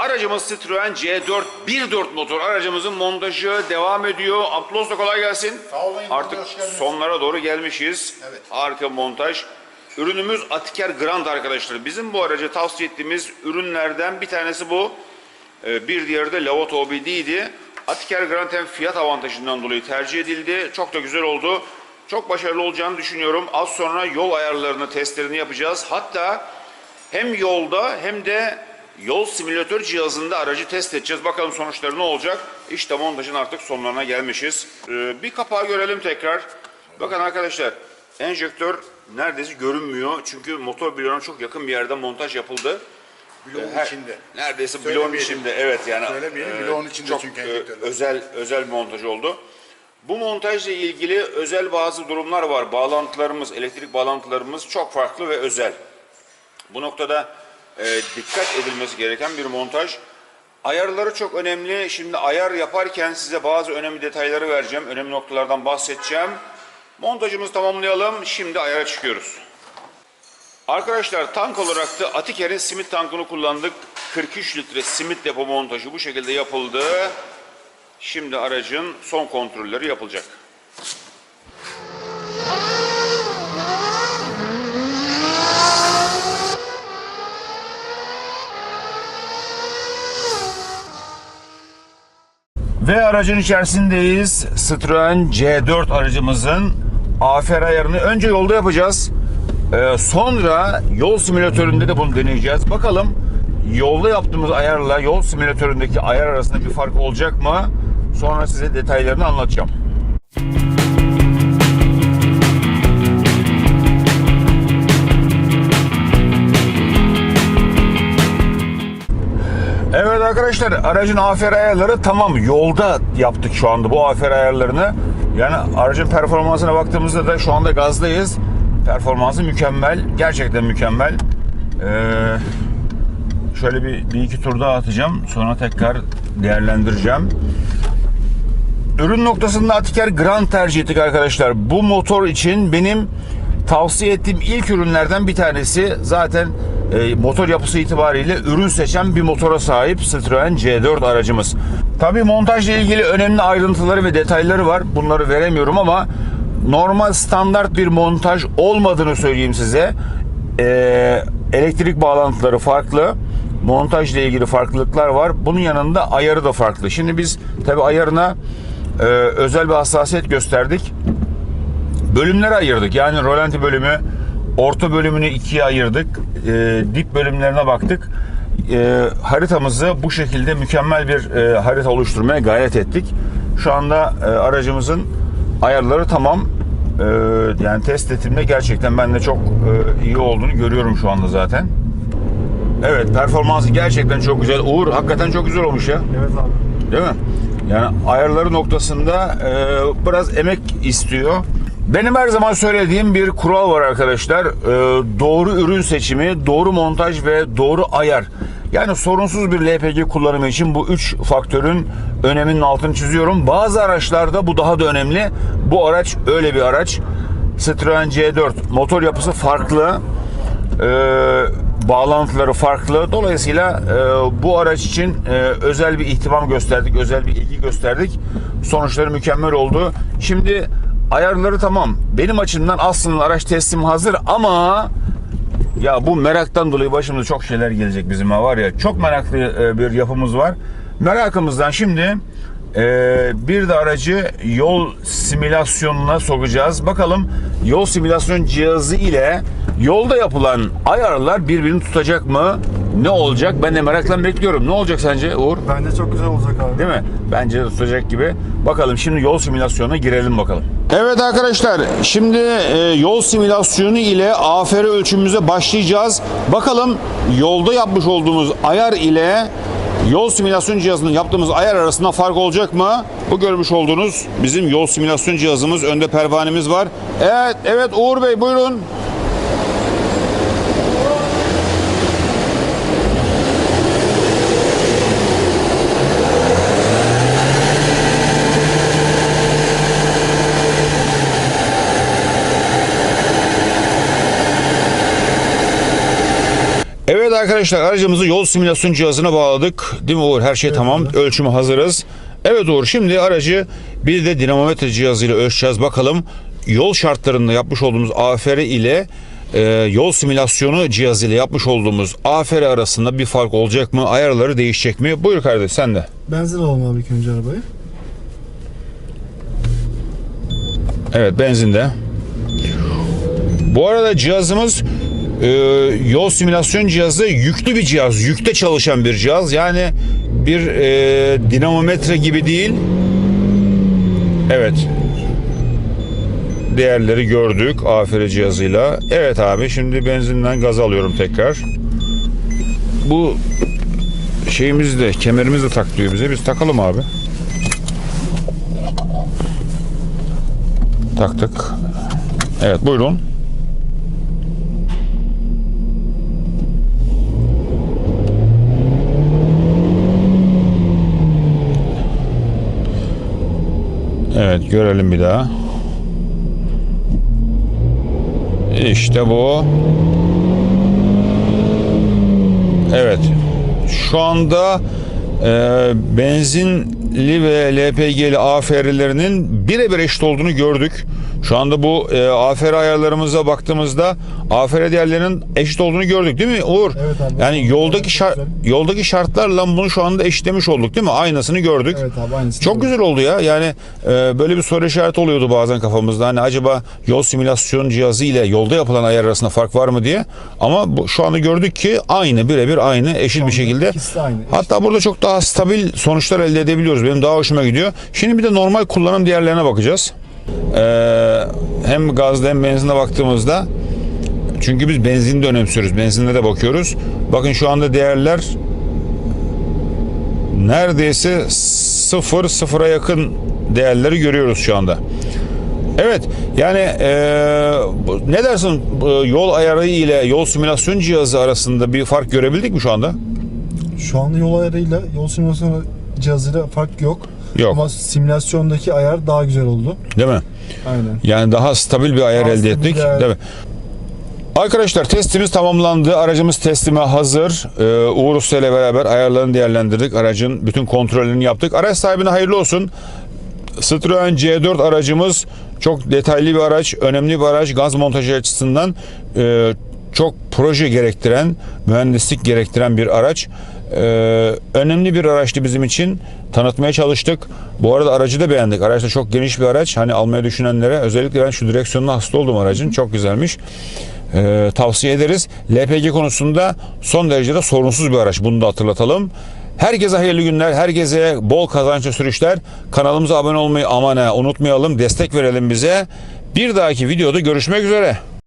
Aracımız Citroen C4 1.4 motor aracımızın montajı devam ediyor. Abdullah kolay gelsin. Sağ olun, Artık sonlara doğru gelmişiz. Evet. Harika montaj. Ürünümüz Atiker Grand arkadaşlar. Bizim bu aracı tavsiye ettiğimiz ürünlerden bir tanesi bu. Ee, Bir diğeri de Lavot OBD'ydi. Atiker Grand hem fiyat avantajından dolayı tercih edildi. Çok da güzel oldu. Çok başarılı olacağını düşünüyorum. Az sonra yol ayarlarını, testlerini yapacağız. Hatta hem yolda hem de yol simülatör cihazında aracı test edeceğiz. Bakalım sonuçları ne olacak? İşte montajın artık sonlarına gelmişiz. Ee, bir kapağı görelim tekrar. Bakın arkadaşlar enjektör neredeyse görünmüyor. Çünkü motor bloğuna çok yakın bir yerde montaj yapıldı. Bloğun Her- içinde. Neredeyse bloğun içinde. Evet yani. Söylemeyelim, e, bloğun içinde çok, çünkü e, enjektörler. özel özel montaj oldu. Bu montajla ilgili özel bazı durumlar var. Bağlantılarımız, elektrik bağlantılarımız çok farklı ve özel. Bu noktada e, dikkat edilmesi gereken bir montaj. Ayarları çok önemli. Şimdi ayar yaparken size bazı önemli detayları vereceğim. Önemli noktalardan bahsedeceğim. Montajımızı tamamlayalım. Şimdi ayara çıkıyoruz. Arkadaşlar tank olarak da Atiker'in simit tankını kullandık. 43 litre simit depo montajı bu şekilde yapıldı. Şimdi aracın son kontrolleri yapılacak. Ve aracın içerisindeyiz. Citroen C4 aracımızın afer ayarını önce yolda yapacağız. Ee, sonra yol simülatöründe de bunu deneyeceğiz. Bakalım yolda yaptığımız ayarla yol simülatöründeki ayar arasında bir fark olacak mı? Sonra size detaylarını anlatacağım. Evet arkadaşlar aracın afer ayarları tamam yolda yaptık şu anda bu afer ayarlarını. Yani aracın performansına baktığımızda da şu anda gazdayız. Performansı mükemmel. Gerçekten mükemmel. Ee, şöyle bir, bir iki tur daha atacağım. Sonra tekrar değerlendireceğim. Ürün noktasında Atiker Grand tercih ettik arkadaşlar. Bu motor için benim tavsiye ettiğim ilk ürünlerden bir tanesi. Zaten e, motor yapısı itibariyle ürün seçen bir motora sahip Citroen C4 aracımız. Tabii montajla ilgili önemli ayrıntıları ve detayları var. Bunları veremiyorum ama normal standart bir montaj olmadığını söyleyeyim size. E, elektrik bağlantıları farklı. Montajla ilgili farklılıklar var. Bunun yanında ayarı da farklı. Şimdi biz tabii ayarına e, özel bir hassasiyet gösterdik. Bölümlere ayırdık. Yani rolanti bölümü, orta bölümünü ikiye ayırdık. E, dip bölümlerine baktık. E, haritamızı bu şekilde mükemmel bir e, harita oluşturmaya gayret ettik. Şu anda e, aracımızın ayarları tamam. E, yani test ettiğimde gerçekten ben de çok e, iyi olduğunu görüyorum şu anda zaten. Evet performansı gerçekten çok güzel. Uğur hakikaten çok güzel olmuş ya. Evet abi. Değil mi? Yani ayarları noktasında e, biraz emek istiyor. Benim her zaman söylediğim bir kural var arkadaşlar. E, doğru ürün seçimi, doğru montaj ve doğru ayar. Yani sorunsuz bir LPG kullanımı için bu üç faktörün öneminin altını çiziyorum. Bazı araçlarda bu daha da önemli. Bu araç öyle bir araç. Citroen C4 motor yapısı farklı. Ee, bağlantıları farklı. Dolayısıyla e, bu araç için e, özel bir ihtimam gösterdik, özel bir ilgi gösterdik. Sonuçları mükemmel oldu. Şimdi ayarları tamam. Benim açımdan aslında araç teslim hazır ama ya bu meraktan dolayı başımıza çok şeyler gelecek bizim var ya. Çok meraklı e, bir yapımız var. Merakımızdan şimdi e, bir de aracı yol simülasyonuna sokacağız. Bakalım yol simülasyon cihazı ile yolda yapılan ayarlar birbirini tutacak mı? Ne olacak? Ben de merakla bekliyorum. Ne olacak sence Uğur? Bence çok güzel olacak abi. Değil mi? Bence de tutacak gibi. Bakalım şimdi yol simülasyonuna girelim bakalım. Evet arkadaşlar şimdi e, yol simülasyonu ile AFR ölçümümüze başlayacağız. Bakalım yolda yapmış olduğumuz ayar ile yol simülasyon cihazının yaptığımız ayar arasında fark olacak mı? Bu görmüş olduğunuz bizim yol simülasyon cihazımız. Önde pervanemiz var. Evet, evet Uğur Bey buyurun. Evet Evet arkadaşlar aracımızı yol simülasyon cihazına bağladık. Değil mi Uğur? Her şey tamam. Ölçümü hazırız. Evet Uğur şimdi aracı bir de dinamometre cihazıyla ölçeceğiz. Bakalım yol şartlarında yapmış olduğumuz AFR ile e, yol simülasyonu cihazıyla yapmış olduğumuz AFR arasında bir fark olacak mı? Ayarları değişecek mi? Buyur kardeş sen de. Benzin alalım abi ilk önce arabayı. Evet benzinde. Bu arada cihazımız e, yol simülasyon cihazı yüklü bir cihaz. Yükte çalışan bir cihaz. Yani bir e, dinamometre gibi değil. Evet. Değerleri gördük AFR cihazıyla. Evet abi şimdi benzinden gaz alıyorum tekrar. Bu şeyimiz de kemerimiz de tak bize. Biz takalım abi. Taktık. Evet buyurun. Evet görelim bir daha. İşte bu. Evet. Şu anda e, benzinli ve LPG'li AFR'lerinin birebir eşit olduğunu gördük. Şu anda bu e, AFR ayarlarımıza baktığımızda AFR değerlerinin eşit olduğunu gördük değil mi Uğur? Evet abi. Yani yoldaki şart, yoldaki şartlarla bunu şu anda eşitlemiş olduk değil mi? Aynısını gördük. Evet abi aynısı. Çok güzel oldu ya. Yani e, böyle bir soru işareti oluyordu bazen kafamızda. Hani acaba yol simülasyon cihazı ile yolda yapılan ayar arasında fark var mı diye. Ama bu, şu anda gördük ki aynı birebir aynı eşit bir şekilde. aynı. Hatta burada çok daha stabil sonuçlar elde edebiliyoruz. Benim daha hoşuma gidiyor. Şimdi bir de normal kullanım değerlerine bakacağız. Ee, hem gazda hem benzinde baktığımızda çünkü biz benzini de önemsiyoruz. Benzinde de bakıyoruz. Bakın şu anda değerler neredeyse sıfır sıfıra yakın değerleri görüyoruz şu anda. Evet yani bu- ne dersin bu yol ayarı ile yol simülasyon cihazı arasında bir fark görebildik mi şu anda? Şu anda yol ayarıyla yol simülasyonu cihazıyla fark yok. Yok. Ama simülasyondaki ayar daha güzel oldu. Değil mi? Aynen. Yani daha stabil bir ayar Daha elde ettik. ayar. Değil mi? Arkadaşlar testimiz tamamlandı. Aracımız teslime hazır. Ee, Uğur Usta ile beraber ayarlarını değerlendirdik. Aracın bütün kontrollerini yaptık. Araç sahibine hayırlı olsun. Citroen C4 aracımız çok detaylı bir araç, önemli bir araç. Gaz montajı açısından e, çok proje gerektiren, mühendislik gerektiren bir araç. E, önemli bir araçtı bizim için. Tanıtmaya çalıştık. Bu arada aracı da beğendik. Araç da çok geniş bir araç. Hani almaya düşünenlere özellikle ben şu direksiyonuna hasta oldum aracın. Çok güzelmiş. E, tavsiye ederiz. LPG konusunda son derecede sorunsuz bir araç. Bunu da hatırlatalım. Herkese hayırlı günler, herkese bol kazançlı sürüşler. Kanalımıza abone olmayı aman ha unutmayalım, destek verelim bize. Bir dahaki videoda görüşmek üzere.